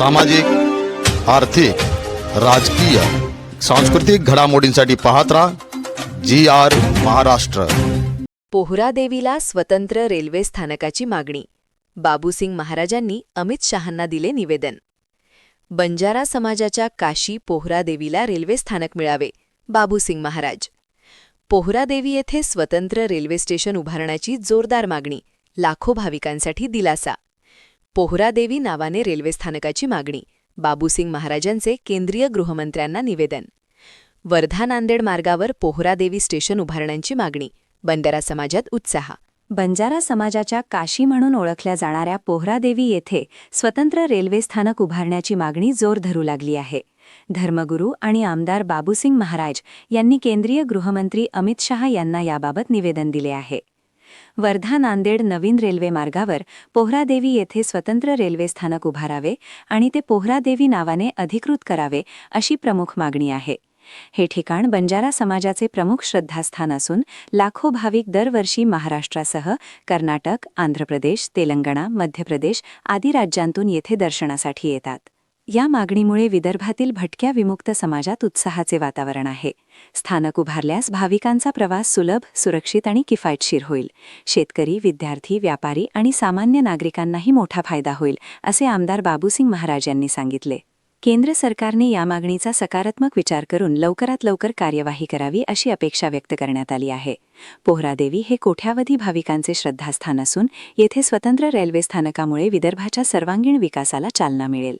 सामाजिक आर्थिक राजकीय सांस्कृतिक घडामोडींसाठी पाहत राहा जी आर महाराष्ट्र. पोहरादेवीला स्वतंत्र रेल्वे स्थानकाची मागणी. बाबूसिंग महाराजांनी अमित शहांना दिले निवेदन. बंजारा समाजाच्या काशी पोहरादेवीला रेल्वे स्थानक मिळावे बाबूसिंग महाराज. पोहरादेवी येथे स्वतंत्र रेल्वे स्टेशन उभारण्याची जोरदार मागणी लाखो भाविकांसाठी दिलासा. पोहरादेवी नावाने रेल्वे स्थानकाची मागणी बाबूसिंग महाराजांचे केंद्रीय गृहमंत्र्यांना निवेदन. वर्धा नांदेड मार्गावर पोहरादेवी स्टेशन उभारण्याची मागणी बंजारा समाजात उत्साह. बंजारा समाजाच्या काशी म्हणून ओळखल्या जाणाऱ्या पोहरादेवी येथे स्वतंत्र रेल्वे स्थानक उभारण्याची मागणी जोर धरू लागली आहे. धर्मगुरू आणि आमदार बाबूसिंग महाराज यांनी केंद्रीय गृहमंत्री अमित शहा यांना याबाबत निवेदन दिले आहे. वर्धा नांदेड नवीन रेल्वे मार्गावर पोहरादेवी येथे स्वतंत्र रेल्वे स्थानक उभारावे आणि ते पोहरादेवी नावाने अधिकृत करावे अशी प्रमुख मागणी आहे. हे ठिकाण बंजारा समाजाचे प्रमुख श्रद्धास्थान असून लाखो भाविक दरवर्षी महाराष्ट्रासह कर्नाटक आंध्र प्रदेश तेलंगणा मध्य प्रदेश आदी राज्यांतून येथे दर्शनासाठी येतात. या मागणीमुळे विदर्भातील भटक्या विमुक्त समाजात उत्साहाचे वातावरण आहे. स्थानक उभारल्यास भाविकांचा प्रवास सुलभ सुरक्षित आणि किफायतशीर होईल. शेतकरी विद्यार्थी व्यापारी आणि सामान्य नागरिकांनाही मोठा फायदा होईल असे आमदार बाबूसिंग महाराज यांनी सांगितले. केंद्र सरकारने या मागणीचा सकारात्मक विचार करून लवकरात लवकर कार्यवाही करावी अशी अपेक्षा व्यक्त करण्यात आली आहे. पोहरादेवी हे कोठ्यावधी भाविकांचे श्रद्धास्थान असून येथे स्वतंत्र रेल्वे स्थानकामुळे विदर्भाच्या सर्वांगीण विकासाला चालना मिळेल.